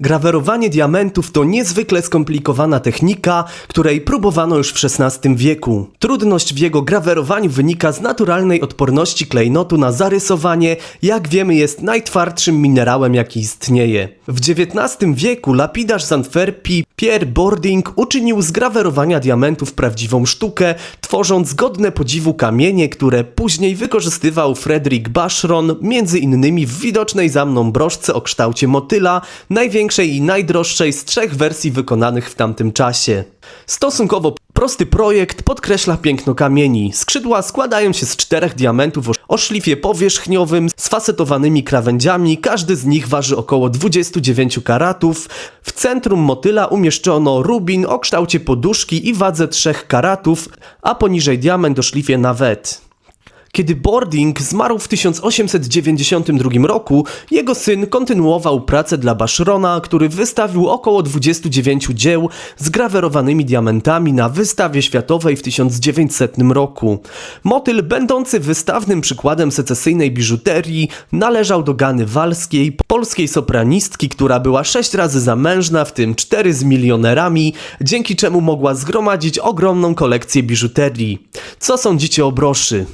Grawerowanie diamentów to niezwykle skomplikowana technika, której próbowano już w XVI wieku. Trudność w jego grawerowaniu wynika z naturalnej odporności klejnotu na zarysowanie, jak wiemy jest najtwardszym minerałem jaki istnieje. W XIX wieku lapidarz z Antwerpii Pierre Bording uczynił z grawerowania diamentów prawdziwą sztukę, tworząc godne podziwu kamienie, które później wykorzystywał Frederick Bacheron, między innymi w widocznej za mną broszce o kształcie motyla, największej i najdroższej z trzech wersji wykonanych w tamtym czasie. Stosunkowo prosty projekt podkreśla piękno kamieni. Skrzydła składają się z czterech diamentów o- szlifie powierzchniowym z fasetowanymi krawędziami, każdy z nich waży około 29 karatów. W centrum motyla umieszczono rubin o kształcie poduszki i wadze 3 karatów, a poniżej diament o szlifie nawet. Kiedy Boarding zmarł w 1892 roku, jego syn kontynuował pracę dla Bashrona, który wystawił około 29 dzieł z grawerowanymi diamentami na wystawie światowej w 1900 roku. Motyl, będący wystawnym przykładem secesyjnej biżuterii, należał do Gany Walskiej, polskiej sopranistki, która była sześć razy zamężna, w tym cztery z milionerami, dzięki czemu mogła zgromadzić ogromną kolekcję biżuterii. Co sądzicie o broszy?